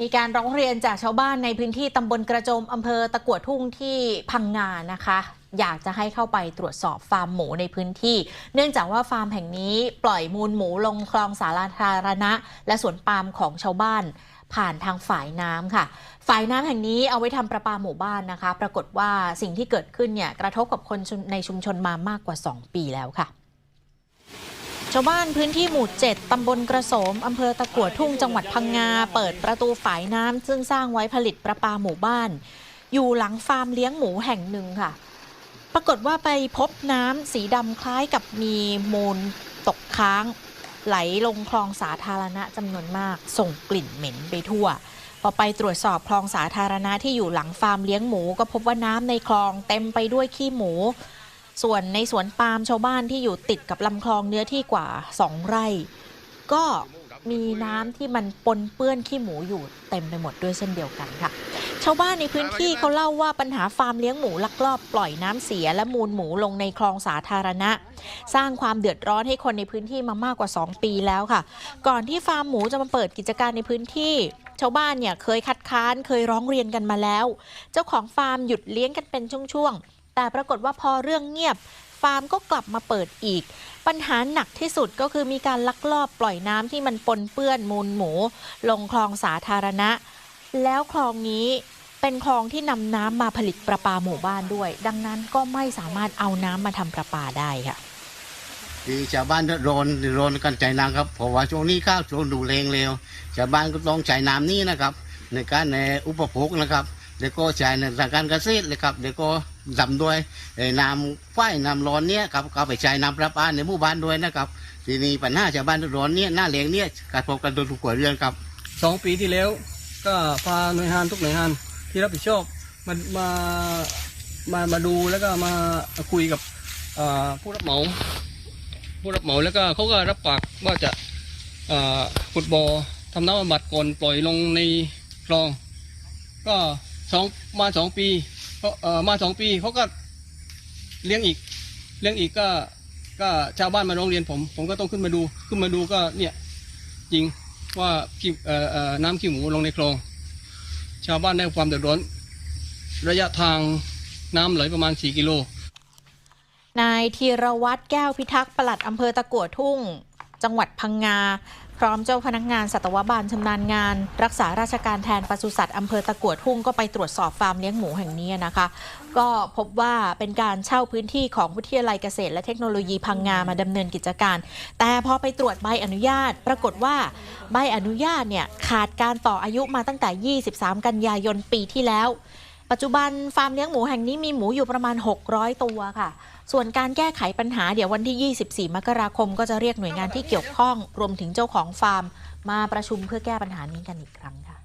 มีการร้องเรียนจากชาวบ้านในพื้นที่ตำบลกระโจมอำเภอตะกั่วทุ่งที่พังงานะคะ อยากจะให้เข้าไปตรวจสอบฟาร์มหมูในพื้นที่ เนื่องจากว่าฟาร์มแห่งนี้ปล่อยมูลหมูลงคลองสาธารณะ และสวนปาล์มของชาวบ้าน ผ่านทางฝายน้ำค่ะ ฝายน้ำแห่งนี้เอาไว้ทำประปาหมู่บ้านนะคะ ปรากฏว่าสิ่งที่เกิดขึ้นเนี่ยกระทบกับคนในชุมชนมามากกว่า 2 ปีแล้วค่ะ ชาวบ้านพื้นที่หมู่ 7 ตำบลกระโสม อำเภอตะกั่วทุ่ง จังหวัดพังงา เปิดประตูฝายน้ำ ซึ่งสร้างไว้ผลิตประปาหมู่บ้าน อยู่หลังฟาร์มเลี้ยงหมูแห่งหนึ่งค่ะ ปรากฏว่าไปพบน้ำสีดำคล้ายกับมีมูลตกค้าง ไหลลงคลองสาธารณะจำนวนมาก ส่งกลิ่นเหม็นไปทั่ว พอไปตรวจสอบคลองสาธารณะที่อยู่หลังฟาร์มเลี้ยงหมู ก็พบว่าน้ำในคลองเต็มไปด้วยขี้หมู ส่วนในสวนปาล์มชาวบ้านที่อยู่ติดกับลำคลองเนื้อที่กว่า 2 ไร่ ก็มีน้ำที่มันปนเปื้อนขี้หมูอยู่เต็มไปหมดด้วยเช่นเดียวกันค่ะ ชาวบ้านในพื้นที่เขาเล่าว่าปัญหาฟาร์มเลี้ยงหมูลักลอบปล่อยน้ำเสียและมูลหมูลงในคลองสาธารณะ สร้างความเดือดร้อนให้คนในพื้นที่มามากกว่า 2 ปีแล้วค่ะ ก่อนที่ฟาร์มหมูจะมาเปิดกิจการในพื้นที่ชาวบ้านเนี่ยเคยคัดค้านเคยร้องเรียนกันมาแล้ว เจ้าของฟาร์มหยุดเลี้ยงกันเป็นช่วงๆ แต่ปรากฏว่าพอเรื่องเงียบ ฟาร์มก็กลับมาเปิดอีก ปัญหาหนักที่สุดก็คือมีการลักลอบปล่อยน้ำที่มันปนเปื้อนมูลหมู ลงคลองสาธารณะ แล้วคลองนี้เป็นคลองที่นำน้ำมาผลิตประปาหมู่บ้านด้วย ดังนั้นก็ไม่สามารถเอาน้ำมาทำประปาได้ค่ะที่ชาวบ้านเดือดร้อนเดือดร้อนกันใจน้ำครับเพราะว่าช่วงนี้ข้าวช่วงดูแรงเร็วชาวบ้านก็ต้องใช้น้ำนี้นะครับ ในการในอุปโภคนะครับ เดี๋ยวก็ใช้ในทางการเกษตรเลยครับเดี๋ยวก็ดำด้วยน้ำไฟน้ำร้อนเนี้ยครับก็ไปใช้น้ำประปาในหมู่บ้านด้วยนะครับ ทีนี้ปัญหาชาวบ้านร้อนเนี้ยหน้าแรงเนี้ยกระทบกันโดยทุกครัวเรือนครับสองปีที่แล้ว ก็พาหน่วยงานทุกหน่วยงานที่รับผิดชอบมามามามาดูแล้วก็มาคุยกับผู้รับเหมาผู้รับเหมาแล้วก็เขาก็รับปากว่าจะขุดบ่อทำน้ำบำบัดก่อนปล่อยลงในคลอง ก็ สองมาสองปีเขาเอ่อมาสองปีเขาก็เลี้ยงอีก เลี้ยงอีกก็ก็ชาวบ้านมาร้องเรียนผม ผมก็ต้องขึ้นมาดูขึ้นมาดูก็เนี่ยจริงว่าขี้เอ่อเอ่อน้ำขี้หมูลงในคลอง ชาวบ้านได้ความเดือดร้อน ระยะทางน้ำไหลประมาณ 4 กิโล นายธีรวัตรแก้วพิทักษ์ปลัดอำเภอตะกั่วทุ่ง จังหวัดพังงา พร้อมเจ้าพนักงานสัตวบาลชำนาญงาน รักษาราชการแทนปศุสัตว์อำเภอตะกั่วทุ่งก็ไปตรวจสอบฟาร์มเลี้ยงหมูแห่งนี้นะคะ ก็พบว่าเป็นการเช่าพื้นที่ของวิทยาลัยเกษตร และเทคโนโลยีพังงามาดำเนินกิจการ แต่พอไปตรวจใบอนุญาต ปรากฏว่าใบอนุญาตเนี่ยขาดการต่ออายุมาตั้งแต่ 23 กันยายนปีที่แล้ว ปัจจุบันฟาร์มเลี้ยงหมูแห่งนี้มีหมูอยู่ประมาณ 600 ตัวค่ะ ส่วนการแก้ไขปัญหาเดี๋ยววันที่ 24 มกราคมก็จะเรียกหน่วยงานที่เกี่ยวข้อง รวมถึงเจ้าของฟาร์ม มาประชุมเพื่อแก้ปัญหานี้กันอีกครั้งค่ะ